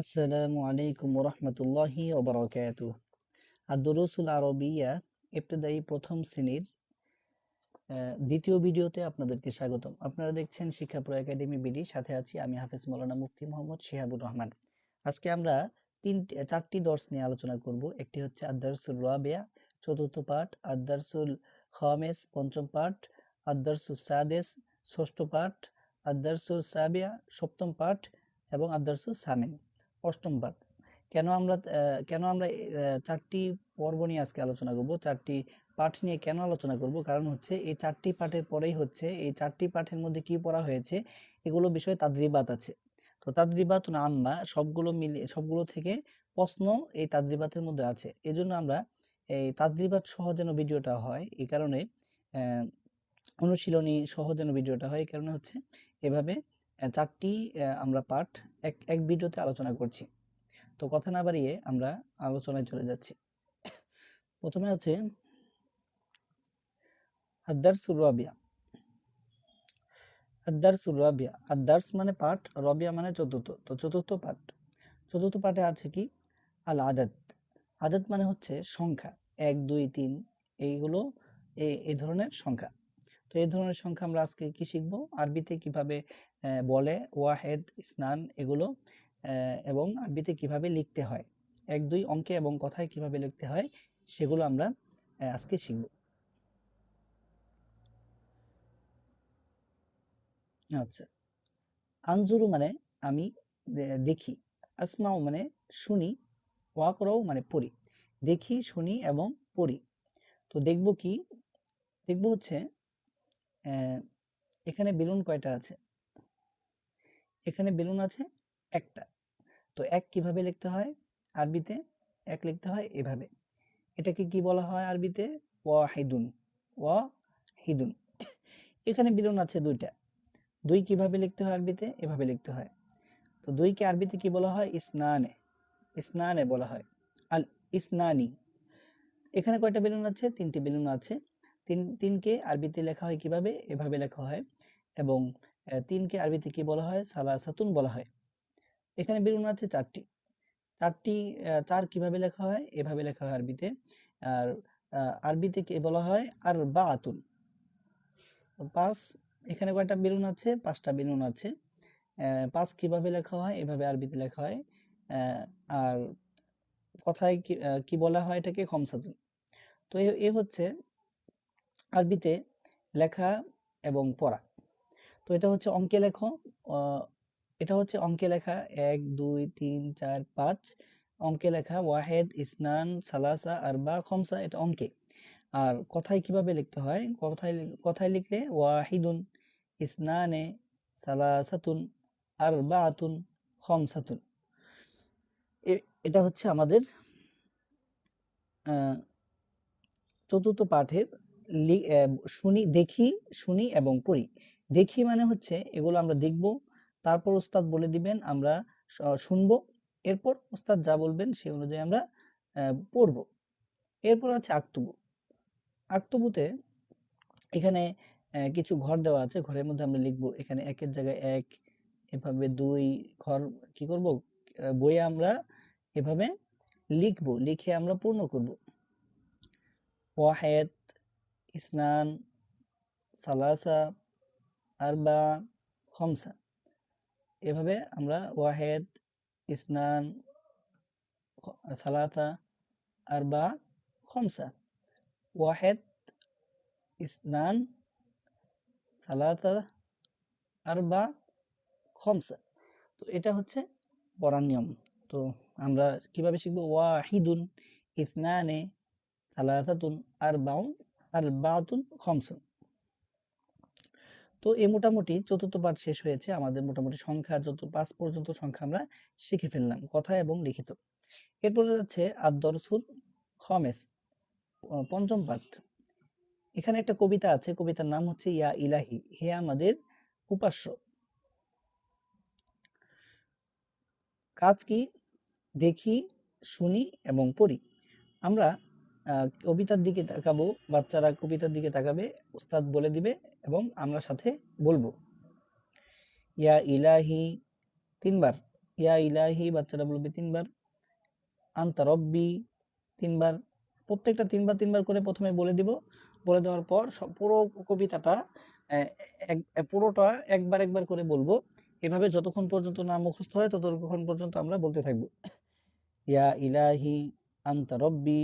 আসসালামু আলাইকুম রহমতুল্লাহি ওবরাকাতু। আদরুসুল আরবিয়া ইবতদায়ী প্রথম শ্রেণির দ্বিতীয় ভিডিওতে আপনাদেরকে স্বাগতম। আপনারা দেখছেন শিক্ষা প্রো একাডেমি বিডি, সাথে আছি আমি হাফেজ মৌলানা মুফতি মোহাম্মদ শিহাবুর রহমান। আজকে আমরা তিন চারটি দর্শ নিয়ে আলোচনা করব। একটি হচ্ছে আদারসুল রাবিয়া, চতুর্থ পাঠ আদারসুল খামেস, পঞ্চম পাঠ আদারসুল সাদেস, ষষ্ঠ পাঠ আদারসুল সাবিয়া, সপ্তম পাঠ এবং আদারসুল সামিন। অষ্টম পাঠ কেন আমরা কেন আমরা চারটি পর্ব নিয়ে আজকে আলোচনা করব, চারটি পাঠ নিয়ে কেন আলোচনা করব? কারণ হচ্ছে এই চারটি পাঠের পরেই হচ্ছে, এই চারটি পাঠের মধ্যে কি পড়া হয়েছে, এগুলো বিষয়ে তাদ্রিবাত আছে। তো তাদ্রিবাত আম্মা সবগুলো মিলে সবগুলো থেকে প্রশ্ন এই তাদ্রিবাতের মধ্যে আছে। এজন্য আমরা এই তাদ্রিবাত সহ যেন ভিডিওটা হয়, এই কারণে অনুশীলনী সহ যেন ভিডিওটা হয়, এই কারণে হচ্ছে এভাবে চারটি আমরা পাঠ এক এক ভিডিওতে আলোচনা করছি। তো কথা না বাড়িয়ে আমরা আলোচনায় চলে যাচ্ছি। প্রথমে আছে আদারসুর রাবিয়া। আদারসুর রাবিয়া। আদার্স মানে পাঠ রবিয়া মানে চতুর্থ। তো চতুর্থ পাঠ চতুর্থ পাঠে আছে কি? আল আদাত আদাত মানে হচ্ছে সংখ্যা। এক, দুই, তিন, এইগুলো এই ধরনের সংখ্যা। তো এই ধরনের সংখ্যা আমরা আজকে কি শিখব? আরবিতে কীভাবে বলে, ওয়াহেদ স্নান এগুলো এবং আরবিতে কীভাবে লিখতে হয়। এক, দুই অঙ্কে এবং কথায় কীভাবে লিখতে হয়, সেগুলো আমরা আজকে শিখব। আচ্ছা। আনজুরু মানে আমি দেখি। আসমাও মানে শুনি। ওয়াকরাও মানে পড়ি। দেখি, শুনি এবং পড়ি। তো দেখব কি? দেখব হচ্ছে এখানে বেলুন কয়টা আছে? এখানে বেলুন আছে একটা। তো এক কীভাবে লিখতে হয়? আরবিতে এক লিখতে হয় এভাবে। এটাকে কি বলা হয় আরবিতে? ওয়াহিদুন। ওয়াহিদুন। এখানে বেলুন আছে দুইটা। দুই কীভাবে লিখতে হয় আরবিতে? এভাবে লিখতে হয়। তো দুইকে আরবিতে কি বলা হয়? ইসনানে। ইসনানে বলা হয়। আল ইসনানি। এখানে কয়টা বেলুন আছে? তিনটি বেলুন আছে। তিন, তিনকে আরবিতে লেখা হয় কীভাবে? এভাবে লেখা হয়। এবং তিনকে আরবিতে কি বলা হয়? সালাসাতুন বলা হয়। এখানে বেলুন আছে চারটি। চারটি চার কীভাবে লেখা হয়? এভাবে লেখা হয় আরবিতে। আর আরবিতে কি বলা হয়? আর বা আতুন পাঁচ, এখানে কয়টা বেলুন আছে? পাঁচটা বেলুন আছে। পাঁচ কীভাবে লেখা হয়? এভাবে আরবিতে লেখা হয়। আর কথায় কি বলা হয় এটাকে? খমসাতুন। তো এ হচ্ছে আরবিতে লেখা এবং পড়া। তো এটা হচ্ছে অঙ্কে লেখো। এটা হচ্ছে অঙ্কে লেখা এক, দুই, তিন, চার, পাঁচ। অঙ্কে লেখা ওয়াহেদ, ইসনান, সালাসা, আরবা, খমসা, এটা অঙ্কে। আর কথায় কীভাবে লিখতে হয়? কথায় কথায় লিখলে ওয়াহিদুন, ইসনানে, সালাসাতুন, আরবাতুন, খমসাতুন। এটা হচ্ছে আমাদের চতুর্থ পাঠের শুনি, দেখি, শুনি এবং পড়ি। দেখি মানে হচ্ছে এগুলো আমরা দেখব। তারপর ওস্তাদ বলে দিবেন, আমরা শুনব। এরপর ওস্তাদ যা বলবেন সেই অনুযায়ী আমরা পড়ব। এরপর আছে আক্তুবু আক্তুবুতে এখানে কিছু ঘর দেওয়া আছে। ঘরের মধ্যে আমরা লিখব, এখানে একের জায়গায় এক, এভাবে দুই ঘর কি করব? বইয়ে আমরা এভাবে লিখব। লিখে আমরা পূর্ণ করব। ওয়াহেদ, ইসনান, সালাসা আরবা খমসা। এভাবে আমরা ওয়াহেদ, ইসনান, খ- সালাসা আরবা খমসা। ওয়াহেদ, ইসনান সালাসা আরবা খমসা। তো এটা হচ্ছে পড়ার নিয়ম। তো আমরা কীভাবে শিখব? ওয়াহিদুন, ইসনানে সালাসাতুন আরবাউন আরবাতুন খমসুন তো এ মোটামুটি চতুর্থ পাঠ শেষ হয়েছে। আমাদের মোটামুটি সংখ্যা যত পাঁচ পর্যন্ত সংখ্যা আমরা শিখে ফেললাম কথা এবং লিখিত। এরপরে যাচ্ছে আদরসুল খমেস পঞ্চম পাঠ। এখানে একটা কবিতা আছে, কবিতার নাম হচ্ছে ইয়া ইলাহি, হে আমাদের উপাস্য। কাজ কি? দেখি, শুনি এবং পড়ি। আমরা কবিতার দিকে তাকাবো, বাচ্চারা কবিতার দিকে তাকাবে, উস্তাদ বলে দিবে এবং আমরা সাথে বলব। ইয়া ইলাহি, তিনবার। ইয়া ইলাহি, বাচ্চারা বলবে তিনবার। আন্তা রব্বি, তিনবার। প্রত্যেকটা তিনবার তিনবার করে প্রথমে বলে দিব। বলে দেওয়ার পর পুরো কবিতাটা পুরোটা একবার একবার করে বলব। এভাবে যতক্ষণ পর্যন্ত না মুখস্থ হয়, ততক্ষণ পর্যন্ত আমরা বলতে থাকব। ইয়া ইলাহি, আন্তা রব্বি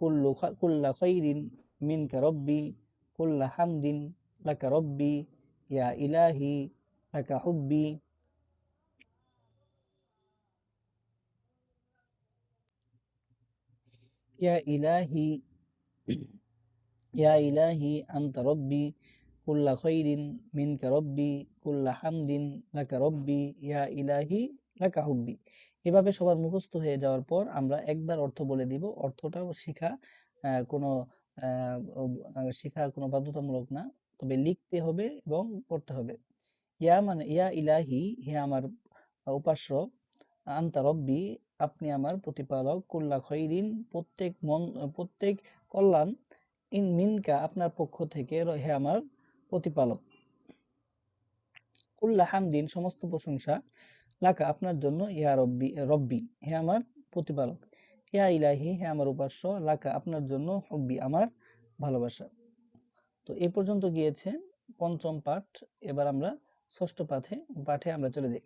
কুল্লু খা- কুল্লা খৈরিন মিনকা রব্বি কুল্লা হামদিন লাকা রব্বি ইয়া ইলাহি লাকা হুব্বি ইয়া ইলাহি ইয়া ইলাহি আন্তা রব্বি কুল্লা খৈরিন মিনকা রব্বি কুল্লা হামদিন লাকা রব্বি ইয়া লাকা এভাবে সবার মুখস্থ হয়ে যাওয়ার পর আমরা একবার অর্থ বলে দিব। অর্থটাও শিখা কোনো শেখা কোনো বাধ্যতামূলক না। তবে লিখতে হবে এবং পড়তে হবে। ইয়া মানে ইয়া ইলাহি, হে আমার উপাস্য, আন্তা রব্বি, আপনি আমার প্রতিপালক। কুল্লা খৈরিন, প্রত্যেক মন, প্রত্যেক কল্যাণ ইন মিনকা, আপনার পক্ষ থেকে হে আমার প্রতিপালক। কুল্লা হামদিন, সমস্ত প্রশংসা। লাকা আপনার জন্য, ইয়া রব্বি রব্বি, হে আমার প্রতিপালক। ইয়া ইলাহি, হে আমার উপাস্য, লাকা আপনার জন্য হব্বি আমার ভালোবাসা। তো এ পর্যন্ত গিয়েছে পঞ্চম পাঠ। এবার আমরা ষষ্ঠ পাঠে পাঠে আমরা চলে যাই।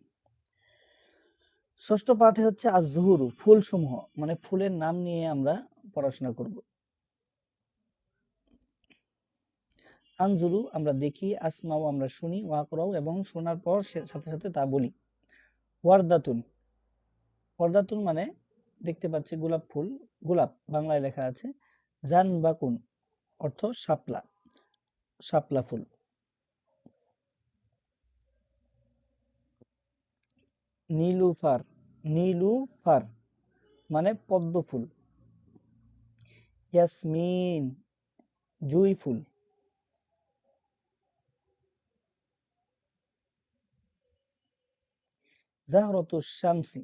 ষষ্ঠ পাঠে হচ্ছে আজ জুহুরু ফুল সমূহ মানে ফুলের নাম নিয়ে আমরা পড়াশোনা করব। আনজুরু আমরা দেখি, আসমাও আমরা শুনি, ওয়াকরাও এবং শোনার পর সাথে সাথে তা বলি। ওয়ারদাতুন। ওয়ারদাতুন মানে দেখতে পাচ্ছি গোলাপ ফুল, গোলাপ বাংলায় লেখা আছে, জান বাকুন অর্থ শাপলা শাপলা ফুল। নীলুফার নীলুফার মানে পদ্ম ফুল। ইয়াসমিন, জুই ফুল। জাহরতুস শামসি।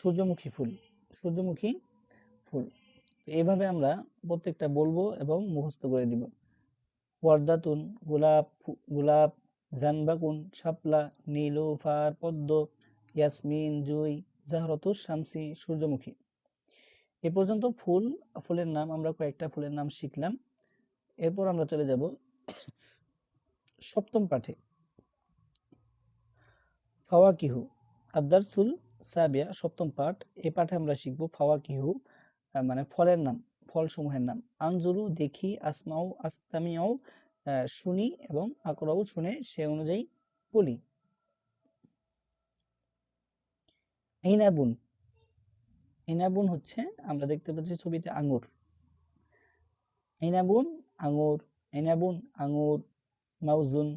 সূর্যমুখী ফুল সূর্যমুখী ফুল। এইভাবে আমরা প্রত্যেকটা বলব এবং মুখস্থ করে দিব। ওয়ার্দাতুন গোলাপ গোলাপ, জানবাকুন, শাপলা নীলুফার পদ্ম, ইয়াসমিন, জুই জাহরতুস শামসি, সূর্যমুখী। এ পর্যন্ত ফুল, ফুলের নাম, আমরা কয়েকটা ফুলের নাম শিখলাম। এরপর আমরা চলে যাব সপ্তম পাঠে। ফাওয়াকিহু, আদারসুল সাবিয়া, সপ্তম পাঠ। এ পাঠে আমরা শিখব ফাওয়াকিহু মানে ফলের নাম ফল সমূহের নাম। আনজুরু, দেখি আসমাও আস্তামিয়াও শুনি এবং আকরাও শুনে সে অনুযায়ী বলি। ইনাবুন ইনাবুন হচ্ছে, আমরা দেখতে পাচ্ছি ছবিতে আঙ্গুর ইনাবুন আঙ্গুর ইনাবুন আঙ্গুর মাউজুন,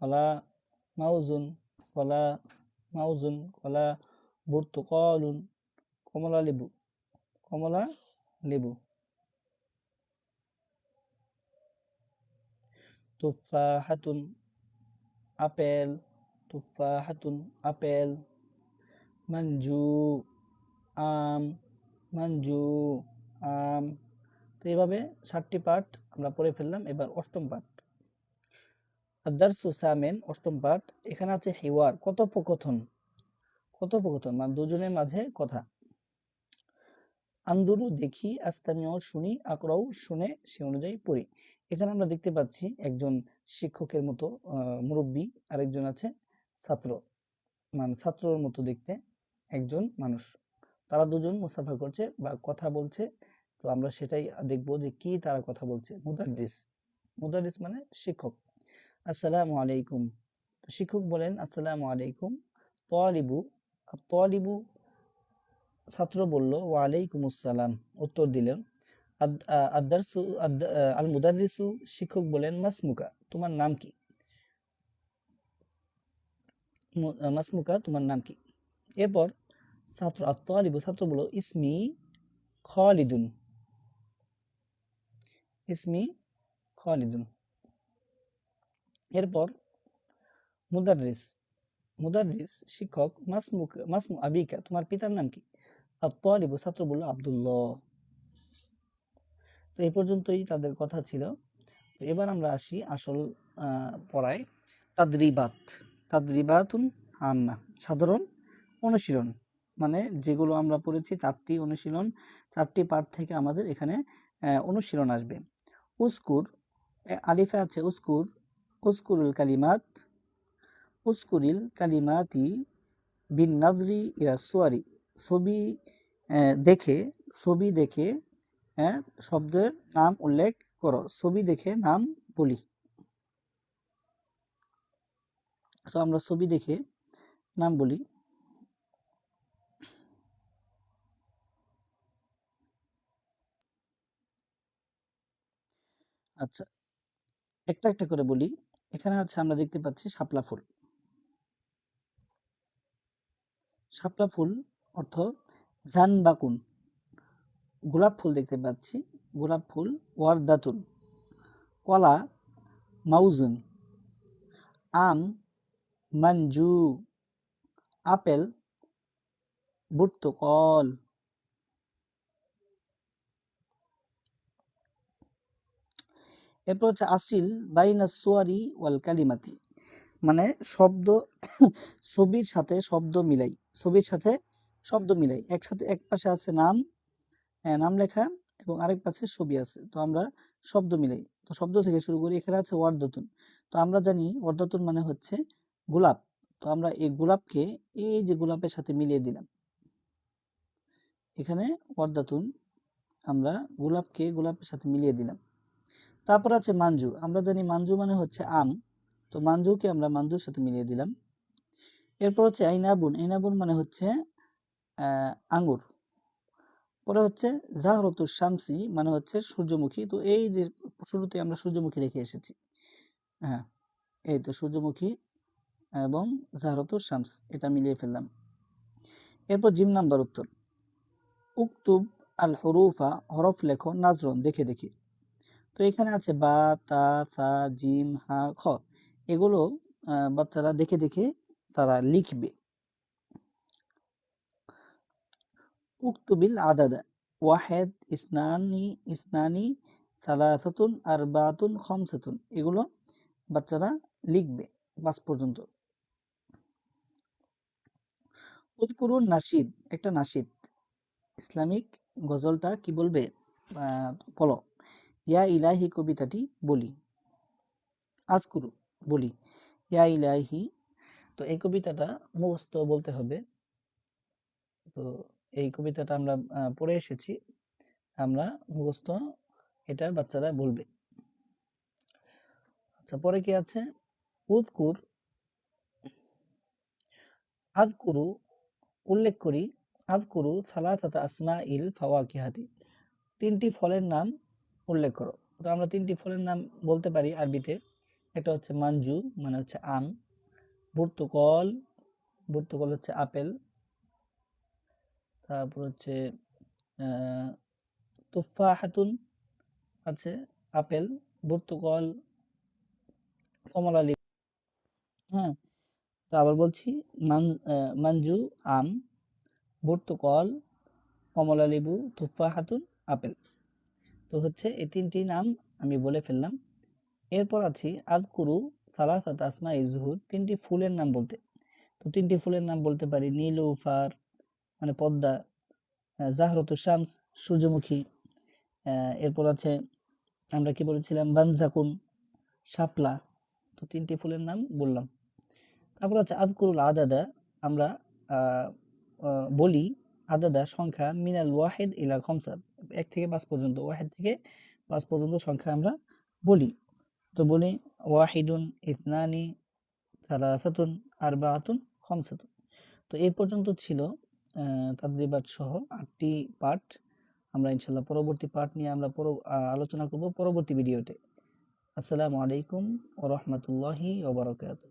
কলা, মাউজুন কলা মাউজুন কলা বুর্তুকালুন কমলা লেবু কমলা লেবু তুফাহাতুন আপেল তুফাহাতুন আপেল মঞ্জু আম মঞ্জু আম তো এইভাবে ষাটটি পাঠ আমরা পড়ে ফেললাম। এবার অষ্টম পাঠ সামেন, অষ্টম পাঠ। এখানে আছে হিওয়ার, কথোপকথন। কথোপকথন মানে দুজনের মাঝে কথা। আন্দুরু দেখি আস্তামিও শুনি, আকরাও শুনে সে অনুযায়ী পড়ি। এখানে আমরা দেখতে পাচ্ছি একজন শিক্ষকের মতো মুরব্বী, আরেকজন আছে ছাত্র। মানে ছাত্রর মতো দেখতে একজন মানুষ। তারা দুজন মুসাফা করছে বা কথা বলছে। তো আমরা সেটাই দেখব যে কি তারা কথা বলছে। মুদারিস। মুদারিস মানে শিক্ষক। আসসালামু আলাইকুম। তো শিক্ষক বলেন, আসসালামু আলাইকুম। তলিবু তলিবু ছাত্র বলল ওয়ালাইকুম আসসালাম উত্তর দিলেন আদারসু আল মুদারিসু শিক্ষক বলেন, মাসমুকা, তোমার নাম কি? মাসমুকা, তোমার নাম কি? এরপর ছাত্র আত্মালিবু ছাত্র বলল, ইসমি খালিদুন। ইসমি খালিদুন। এরপর মুদারিস মুদারিস শিক্ষক মাসমুক মাসমু আবিকা, তোমার পিতার নাম কি? আত্মালিবু ছাত্র বলল আব্দুল্লাহ। তো এই পর্যন্তই তাদের কথা ছিল। তো এবার আমরা আসি আসল পড়ায়। তাদরিবাত, তাদরিবাতুন আম্মা, সাধারণ অনুশীলন। মানে যেগুলো আমরা পড়েছি চারটি অনুশীলন, চারটি পাঠ থেকে আমাদের এখানে অনুশীলন আসবে। উস্কুর আলিফে আছে উস্কুর উস্কুরুল কালিমাত উস্কুরিল কালিমাতি বিন নাজরি ইলা সুয়ারি। ছবি দেখে ছবি দেখে শব্দের নাম উল্লেখ করো। ছবি দেখে নাম বলি। তো আমরা ছবি দেখে নাম বলি। আচ্ছা একটা একটা করে বলি। এখানে আছে আমরা দেখতে পাচ্ছি শাপলা ফুল। শাপলা ফুল অর্থ জানবাকুন গোলাপ ফুল দেখতে পাচ্ছি। গোলাপ ফুল ওয়ারদাতুন। কলা মাউজুন। আম মানজু আপেল বুর্তুকল এরপর হচ্ছে আসিল বাইনা সোয়ারি ওয়াল কালিমাতি। মানে শব্দ, ছবির সাথে শব্দ মিলাই, ছবির সাথে শব্দ মিলাই। একসাথে এক পাশে আছে নাম নাম লেখা এবং আরেক পাশে ছবি আছে। তো আমরা শব্দ মিলাই। তো শব্দ থেকে শুরু করি এখানে আছে ওয়ার্দাতুন। তো আমরা জানি ওয়ার্দাতুন মানে হচ্ছে গোলাপ। তো আমরা এই গোলাপকে, এই যে গোলাপের সাথে মিলিয়ে দিলাম। এখানে ওয়ার্দাতুন আমরা গোলাপকে গোলাপের সাথে মিলিয়ে দিলাম। তারপর আছে মাঞ্জু। আমরা জানি মাঞ্জু মানে হচ্ছে আম। তো মাঞ্জুকে আমরা মাঞ্জুর সাথে মিলিয়ে দিলাম। এরপর হচ্ছে আইনাবুন। আইনাবুন মানে হচ্ছে আঙ্গুর। পরে হচ্ছে জাহরতুর শামসি মানে হচ্ছে সূর্যমুখী। তো এই যে শুরুতে আমরা সূর্যমুখী রেখে এসেছি। হ্যাঁ এই তো সূর্যমুখী এবং জাহরতুর শামস, এটা মিলিয়ে ফেললাম। এরপর জিম নাম্বার উত্তর। উক্তুব আল হরুফা হরফ লেখো, নাজরন, দেখে দেখে। তো এখানে আছে বা, তা, সা, জিম, হা, খ। এগুলো বাচ্চারা দেখে দেখে তারা লিখবে। উক্তুবিল আদাদা। ওয়াহেদ, ইসনানি ইসনানি, সালাসাতুন, আরবাতুন, খমসাতুন। এগুলো বাচ্চারা লিখবে পাঁচ পর্যন্ত। উৎকুরুন নাসিদ, একটা নাসিদ। ইসলামিক গজলটা কি বলবে? বলো। ইয়া ইলাহি কবিতাটি বলি। আজকুরু বলি। ইয়া ইলাহি, তো এই কবিতাটা মুখস্থ বলতে হবে। তো এই কবিতাটা আমরা পড়ে এসেছি। আমরা মুখস্থ এটা বাচ্চারা বলবে। আচ্ছা পরে কি আছে? উদকুর আজকুরু উল্লেখ করি। আজকুরু সালাসাতা আসমা ইল ফাওয়াকিহাতি। তিনটি ফলের নাম উল্লেখ করো। তো আমরা তিনটি ফলের নাম বলতে পারি আরবিতে। একটা হচ্ছে মানজু মানে হচ্ছে আম। বুর্তুকল বুর্তুকল হচ্ছে আপেল। তারপর হচ্ছে তুফা হাতুন আছে, আপেল। বুর্তুকল, কমলা হ্যাঁ। তো আবার বলছি, মান মানজু আম। বুর্তুকল, কমলা লেবু, তুফাহাতুন, আপেল। তো হচ্ছে এই তিনটি নাম আমি বলে ফেললাম। এরপর আছি আদকুরু সালাসাত আসমা ইজহুর তিনটি ফুলের নাম বলতে। তো তিনটি ফুলের নাম বলতে পারি নীলুফার মানে পদ্মা জাহরতু শামস, সূর্যমুখী। এরপর আছে আমরা কি বলেছিলাম? বানজাকুন শাপলা। তো তিনটি ফুলের নাম বললাম। তারপর আছে আদকুরুল আদাদা আমরা বলি আদাদা সংখ্যা মিনাল ওয়াহেদ ইলা খমসার এক থেকে পাঁচ পর্যন্ত ওয়াহেদ থেকে পাঁচ পর্যন্ত সংখ্যা আমরা বলি। তো বলি ওয়াহিদুন ইতনানি সালাসাতুন আরবাআতুন খমসাতুন। তো এই পর্যন্ত ছিল আহ, তাদরিবাত সহ আটটি পার্ট আমরা ইনশাল্লাহ পরবর্তী পাঠ নিয়ে আমরা আলোচনা করব পরবর্তী ভিডিওতে। আসসালামু আলাইকুম ও রহমতুল্লাহি ওবরাকাতুহ